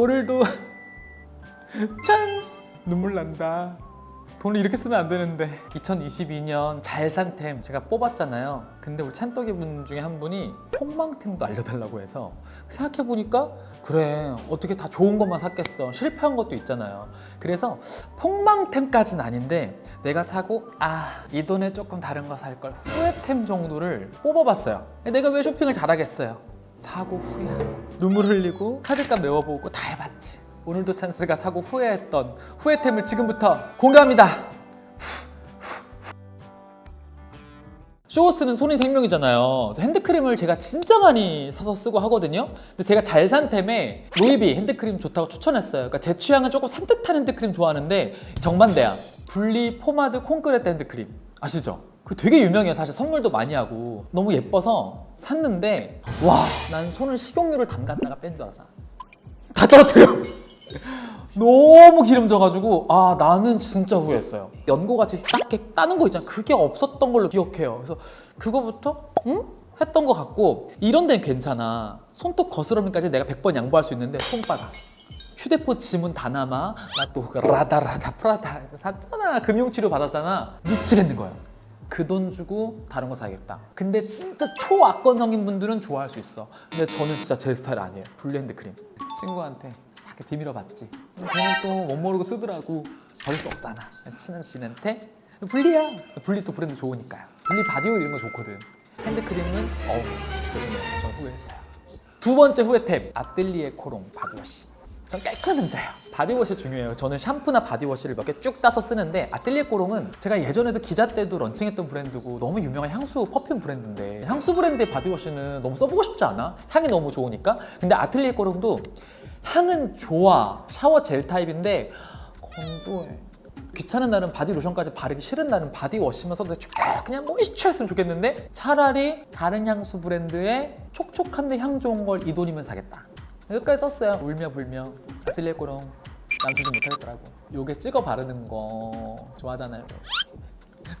오늘도 찬스! 눈물 난다. 돈을 이렇게 쓰면 안 되는데. 2022년 잘 산 템 제가 뽑았잖아요. 근데 우리 찬떡이 분 중에 한 분이 폭망템도 알려달라고 해서 생각해보니까 그래 어떻게 다 좋은 것만 샀겠어. 실패한 것도 있잖아요. 그래서 폭망템까지는 아닌데 내가 사고 아 이 돈에 조금 다른 거 살 걸 후회템 정도를 뽑아봤어요. 내가 왜 쇼핑을 잘하겠어요 사고 후회하고 눈물 흘리고 카드값 메워보고 다 해봤지 오늘도 찬스가 사고 후회했던 후회템을 지금부터 공개합니다 쇼호스는 손이 생명이잖아요. 그래서 핸드크림을 제가 진짜 많이 사서 쓰고 하거든요. 근데 제가 잘 산 템에 로이비 핸드크림 좋다고 추천했어요. 그러니까 제 취향은 조금 산뜻한 핸드크림 좋아하는데 정반대야. 분리 포마드 콩크레트 핸드크림 아시죠? 그 되게 유명해요. 사실 선물도 많이 하고. 너무 예뻐서 샀는데 와, 난 손을 식용유를 담갔다가 뺀 줄 알았어. 다 떨어뜨려. 너무 기름져가지고 아 나는 진짜 후회했어요. 연고같이 딱 따는 거 있잖아. 그게 없었던 걸로 기억해요. 그래서 그거부터 응? 했던 것 같고 이런 데는 괜찮아. 손톱 거스러움까지 내가 100번 양보할 수 있는데 손바닥. 휴대폰 지문 다 남아. 나 또 라다라다 프라다 샀잖아. 금융치료 받았잖아. 미치겠는 거예요 그 돈 주고 다른 거 사야겠다. 근데 진짜 초악건 성인 분들은 좋아할 수 있어. 근데 저는 진짜 제 스타일 아니에요. 블렌드 크림. 친구한테 싹 디밀어 봤지. 걔는 또 못 모르고 쓰더라고. 버릴 수 없잖아. 친한 지인한테. 분리야. 분리 또 브랜드 좋으니까요. 분리 바디오일 이런 거 좋거든. 핸드크림은 어우 죄송해요. 전 후회했어요. 두 번째 후회템. 아뜰리에 코롱 바디워시 전 깔끔한 남자예요. 바디워시 중요해요. 저는 샴푸나 바디워시를 몇 개 쭉 따서 쓰는데 아뜰리에 코롱은 제가 예전에도 기자 때도 런칭했던 브랜드고 너무 유명한 향수 퍼퓸 브랜드인데 향수 브랜드의 바디워시는 너무 써보고 싶지 않아? 향이 너무 좋으니까? 근데 아틀리에 코롱도 향은 좋아. 샤워 젤 타입인데 건조해. 귀찮은 날은 바디 로션까지 바르기 싫은 날은 바디 워시만 써도 쭉 그냥 모이스처 했으면 좋겠는데 차라리 다른 향수 브랜드의 촉촉한데 향 좋은 걸 이 돈이면 사겠다 여기까지 썼어요. 울며 불며. 아틀리에 꼬롱 남 주지 못하겠더라고. 요게 찍어 바르는 거 좋아하잖아요.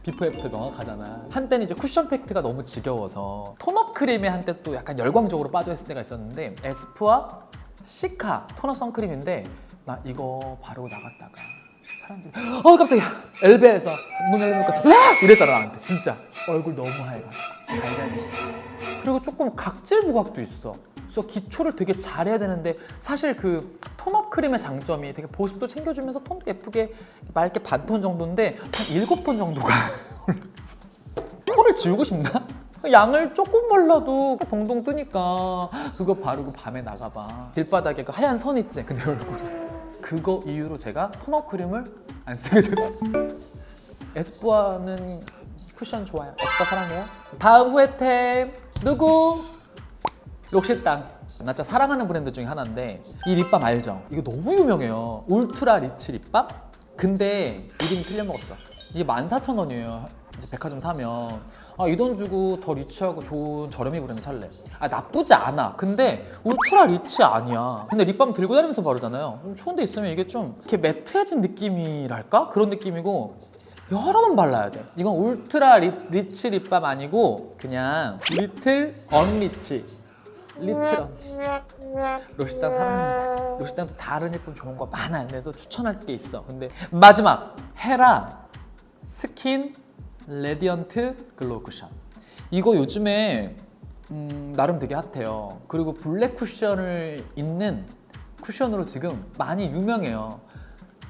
비포 애프터 명확하잖아. 한때는 이제 쿠션 팩트가 너무 지겨워서 톤업 크림에 한때 또 약간 열광적으로 빠져있을 때가 있었는데 에스쁘아 시카 톤업 선크림인데 나 이거 바르고 나갔다가 사람들이 어 깜짝이야. 엘베에서 문 열려니까 으악! 이랬잖아 나한테. 진짜. 얼굴 너무 하얘가지고. 달걀 미시죠 그리고 조금 각질 부각도 있어 그래서 기초를 되게 잘해야 되는데 사실 그 톤업 크림의 장점이 되게 보습도 챙겨주면서 톤도 예쁘게 맑게 반 톤 정도인데 한 일곱 톤 정도가. 코를 지우고 싶나? 양을 조금 발라도 동동 뜨니까 그거 바르고 밤에 나가봐 길바닥에 그 하얀 선 있지 근데 얼굴에 그거 이후로 제가 톤업 크림을 안 쓰게 됐어 에스쁘아는 쿠션 좋아요 에스쁘아 사랑해요 다음 후회템 누구? 록시땅 나 진짜 사랑하는 브랜드 중에 하나인데 이 립밤 알죠? 이거 너무 유명해요. 울트라 리치 립밤? 근데 이름이 틀려 먹었어. 이게 14,000원이에요. 이제 백화점 사면. 아, 이 돈 주고 더 리치하고 좋은 저렴이 브랜드 살래. 아 나쁘지 않아. 근데 울트라 리치 아니야. 근데 립밤 들고 다니면서 바르잖아요. 좀 추운 데 있으면 이게 좀 이렇게 매트해진 느낌이랄까? 그런 느낌이고 여러 번 발라야 돼. 이건 울트라 리, 리치 립밤 아니고 그냥 리틀 언리치 리틀 언니 로시땅 사랑합니다. 로시땅도 다른 예품 좋은 거 많아요. 그래서 추천할 게 있어. 근데 마지막 헤라 스킨 레디언트 글로우 쿠션. 이거 요즘에 음, 나름 되게 핫해요. 그리고 블랙 쿠션을 있는 쿠션으로 지금 많이 유명해요.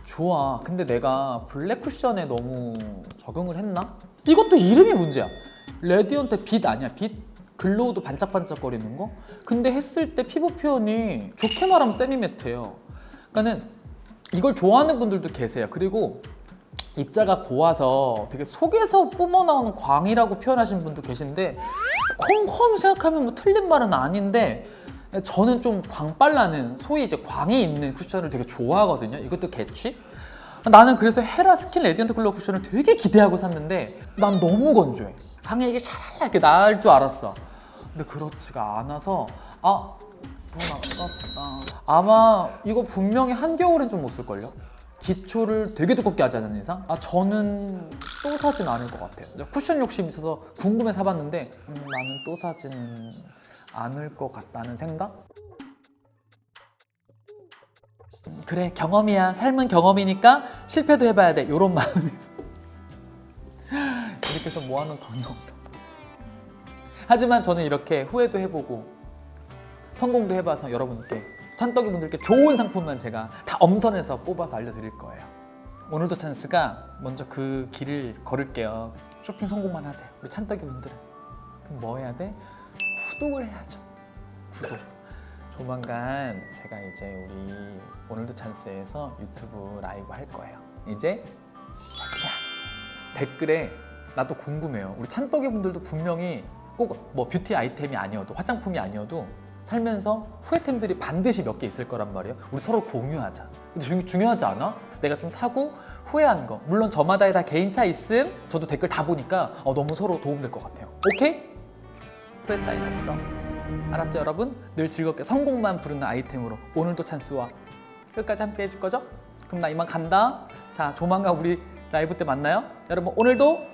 좋아. 근데 내가 블랙 쿠션에 너무 적응을 했나? 이것도 이름이 문제야. 레디언트 빛 아니야? 빛? 글로우도 반짝반짝거리는 거? 근데 했을 때 피부 표현이 좋게 말하면 세미매트예요. 그러니까는 이걸 좋아하는 분들도 계세요. 그리고 입자가 고와서 되게 속에서 뿜어나오는 광이라고 표현하시는 분도 계신데 콩콩 생각하면 뭐 틀린 말은 아닌데 저는 좀 광빨나는 소위 이제 광이 있는 쿠션을 되게 좋아하거든요. 이것도 개취? 나는 그래서 헤라 스킨 레디언트 글로우 쿠션을 되게 기대하고 샀는데 난 너무 건조해. 방에 이게 샤랄 이렇게 나을 줄 알았어 근데 그렇지가 않아서 아 돈 아깝다 아마 이거 분명히 한겨울엔 좀 못 쓸걸요? 기초를 되게 두껍게 하지 않는 이상? 아 저는 또 사진 않을 것 같아요 쿠션 욕심 있어서 궁금해 사봤는데 음, 나는 또 사지는 않을 것 같다는 생각? 음, 그래 경험이야 삶은 경험이니까 실패도 해봐야 돼 이런 마음에서 이렇게 해서 모아놓은 돈이 봐. 하지만 저는 이렇게 후회도 해보고 성공도 해봐서 여러분께 찬떡이 분들께 좋은 상품만 제가 다 엄선해서 뽑아서 알려드릴 거예요. 오늘도 찬스가 먼저 그 길을 걸을게요. 쇼핑 성공만 하세요. 우리 찬떡이 분들은. 그럼 뭐 해야 돼? 구독을 해야죠. 구독. 조만간 제가 이제 우리 오늘도 찬스에서 유튜브 라이브 할 거예요. 이제 시작이야. 댓글에 나도 궁금해요. 우리 찬떡이 분들도 분명히 꼭 뭐 뷰티 아이템이 아니어도 화장품이 아니어도 살면서 후회템들이 반드시 몇 개 있을 거란 말이에요. 우리 서로 공유하자. 근데 중, 중요하지 않아? 내가 좀 사고 후회한 거. 물론 저마다의 다 개인차 있음. 저도 댓글 다 보니까 어, 너무 서로 도움될 것 같아요. 오케이? 후회 따위 없어. 알았죠, 여러분? 늘 즐겁게 성공만 부르는 아이템으로 오늘도 찬스와 끝까지 함께 해줄 거죠? 그럼 나 이만 간다. 자, 조만간 우리 라이브 때 만나요. 여러분, 오늘도